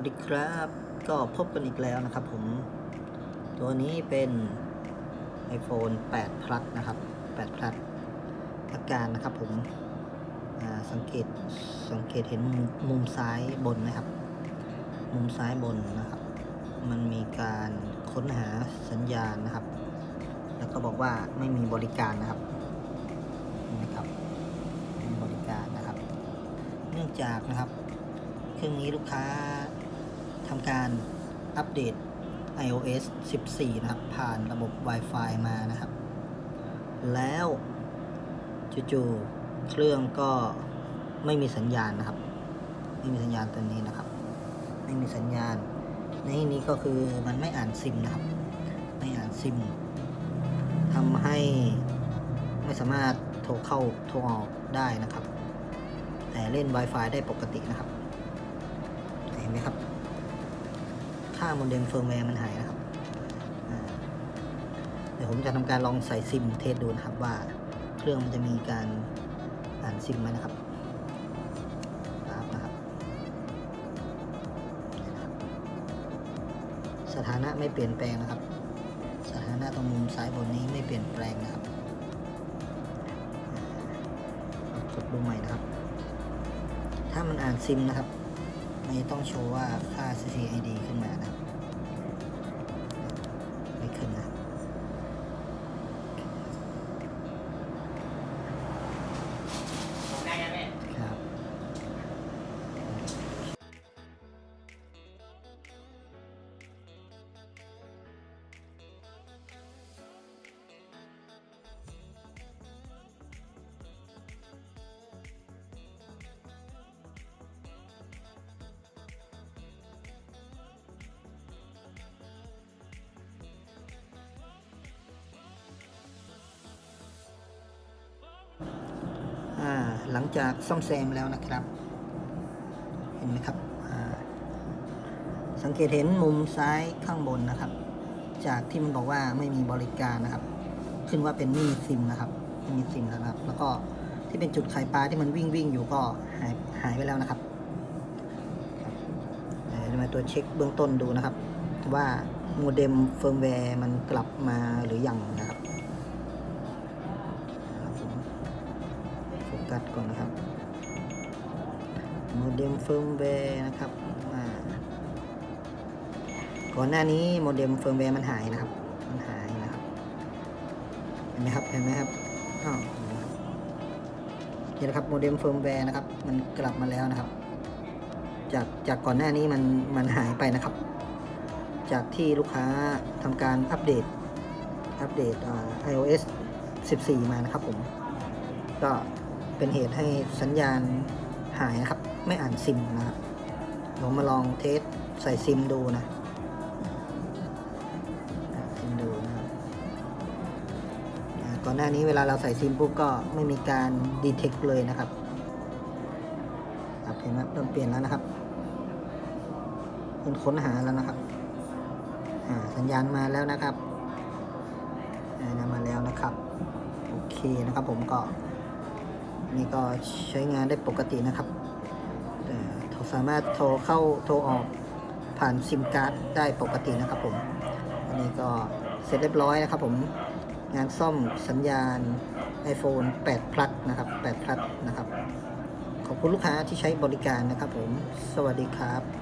วัสดีครับ ก็พบกันอีกแล้วนะครับผม ตัวนี้เป็น iPhone 8 Plus นะครับ 8 Plus อาการนะครับผมสังเกตสังเกตเห็นมุมซ้ายบนไหมครับ มุมซ้ายบนนะครับ มันมีการค้นหาสัญญาณนะครับ แล้วก็บอกว่าไม่มีบริการนะครับนี่นะครับไม่มีบริการนะครับ เนื่องจากนะครับเครื่องนี้ลูกค้า ทำการอัปเดต iOS 14 นะครับ ผ่านระบบ Wi-Fi มานะครับ แล้วจู่ๆเครื่องก็ไม่มีสัญญาณนะครับ ไม่มีสัญญาณตัวนี้นะครับ ไม่มีสัญญาณ ในที่นี้ก็คือมันไม่อ่านซิมนะครับ ไม่อ่านซิมทำให้ไม่สามารถโทรเข้าโทรออกได้นะครับ แต่เล่น Wi-Fi ได้ปกตินะครับ เห็นไหมครับ ค่าโมเด็มเฟิร์มแวร์มันหายนะครับเดี๋ยวผมจะทำการลองใส่ซิมเทสดูนะครับว่าเครื่องมันจะมีการอ่านซิมไหมนะครับนะครับ สถานะไม่เปลี่ยนแปลงนะครับ สถานะตรงมุมซ้ายบนนี้ไม่เปลี่ยนแปลงนะครับกดดูใหม่นะครับ ถ้ามันอ่านซิมนะครับันจะต้องโชว์ว่าค่า CCID ขึ้นมานะครับ ไม่ขึ้นนะ จากซ่อมแซมแล้วนะครับ เห็นไหมครับ สังเกตเห็นมุมซ้ายข้างบนนะครับ จากที่มันบอกว่าไม่มีบริการนะครับ ขึ้นว่าเป็นไม่มีซิมนะครับไม่มีซิมแล้วนะครับ แล้วก็ที่เป็นจุดไข่ปลาที่มันวิ่งวิ่งอยู่ก็หายหายไปแล้วนะครับเดี๋ยวมาตัวเช็คเบื้องต้นดูนะครับ ว่าโมเด็มเฟิร์มแวร์มันกลับมาหรือยังนะครับ กัสก่อนนะครับโมเด็มเฟิร์มแวร์นะครับก่อนหน้านี้โมเด็มเฟิร์มแวร์มันหายนะครับ มันหายนะครับเห็นไหมครับเห็นไหมครับอ้าวเห็นไหมครับนี่นะครับโมเด็มเฟิร์มแวร์นะครับ มันกลับมาแล้วนะครับ จากจากก่อนหน้านี้มันมันหายไปนะครับ จากที่ลูกค้าทำการอัปเดตอัปเดตอ่า iOS 14 มานะครับผม ก็ เป็นเหตุให้สัญญาณหายนะครับ ไม่อ่านซิมนะครับผมมาลองเทสใส่ซิมดูนะซิมดูนะก่อนหน้านี้เวลาเราใส่ซิมปุ๊บก็ไม่มีการดีเทคเลยนะครับครับเห็นไหมเริ่มเปลี่ยนแล้วนะครับเป็นค้นหาแล้วนะครับสัญญาณมาแล้วนะครับมาแล้วนะครับ โอเคนะครับผมก็ นี่ก็ใช้งานได้ปกตินะครับสามารถโทรเข้าโทรออกผ่านซิมการ์ดได้ปกตินะครับผมอันนี้ก็เสร็จเรียบร้อยนะครับผมงานซ่อมสัญญาณ iPhone 8 Plus นะครับ8 Plus นะครับ ขอบคุณลูกค้าที่ใช้บริการนะครับผม สวัสดีครับ